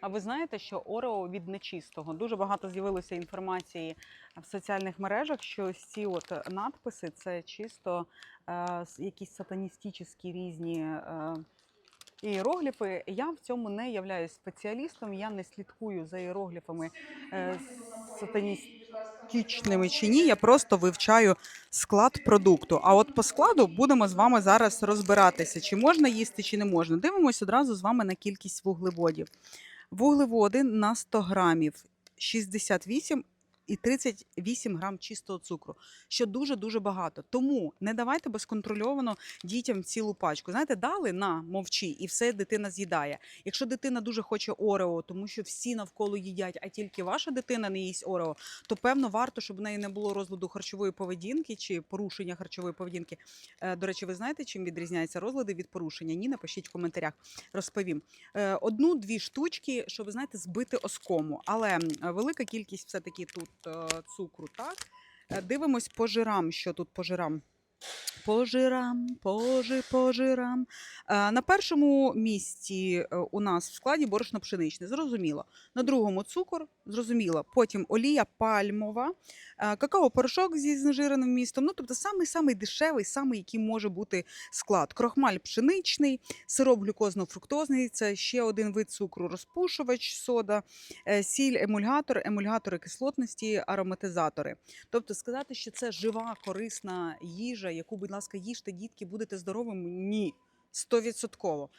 А ви знаєте, що Орео від нечистого? Дуже багато з'явилося інформації в соціальних мережах, що ці от надписи це чисто е, якісь сатаністичні різні. Е, Іерогліфи, я в цьому не являюсь спеціалістом, я не слідкую за іерогліфами е, сатаністичними чи ні. Я просто вивчаю склад продукту. А от по складу будемо з вами зараз розбиратися, чи можна їсти, чи не можна. Дивимось одразу з вами на кількість вуглеводів. Вуглеводи на 100 грамів. 68 і 38 грам чистого цукру, що дуже-дуже багато. Тому не давайте безконтрольовано дітям цілу пачку. Знаєте, дали на мовчи, і все дитина з'їдає. Якщо дитина дуже хоче орео, тому що всі навколо їдять, а тільки ваша дитина не їсть орео, то певно варто, щоб в неї не було розладу харчової поведінки чи порушення харчової поведінки. Е, До речі, ви знаєте, чим відрізняються розлади від порушення? Ні, напишіть в коментарях, розповім. Е, Одну-дві штучки, щоб знаєте, збити оскому. Але велика кількість все-таки тут е, цукру, так? Е, Дивимось по жирам, що тут по жирам. По жирам, по, жи, по жирам. Е, На першому місці е, у нас в складі борошно пшеничне, зрозуміло. На другому цукор, зрозуміло. Потім олія пальмова, е, какао-порошок зі знежиреним містом. Ну, тобто самий-самий дешевий, самий, який може бути склад. Крохмаль пшеничний, сироп глюкозно-фруктозний, це ще один вид цукру, розпушувач, сода, сіль, емульгатор, емульгатори кислотності, ароматизатори. Тобто сказати, що це жива, корисна їжа, яку, будь ласка, їжте, дітки, будете здоровими? Ні, стовідсотково.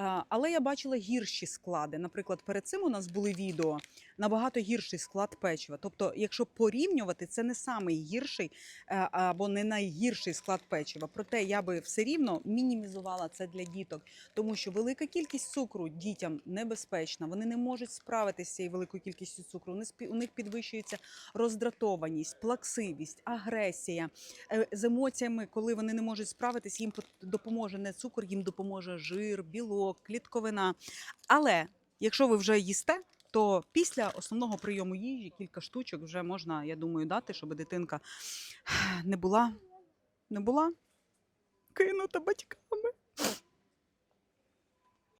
Е, Але я бачила гірші склади. Наприклад, перед цим у нас були відео набагато гірший склад печива. Тобто, якщо порівнювати, це не самий гірший е, або не найгірший склад печива. Проте я би все рівно мінімізувала це для діток, тому що велика кількість цукру дітям небезпечна. Вони не можуть справитися з цією великою кількістю цукру. У них підвищується роздратованість, плаксивість, агресія Е, з емоціями, коли вони не можуть справитись, їм допоможе не цукор, їм допоможе жир, клітковина. Але якщо ви вже їсте, то після основного прийому їжі кілька штучок вже можна, я думаю, дати, щоб дитинка не була, не була кинута батьками.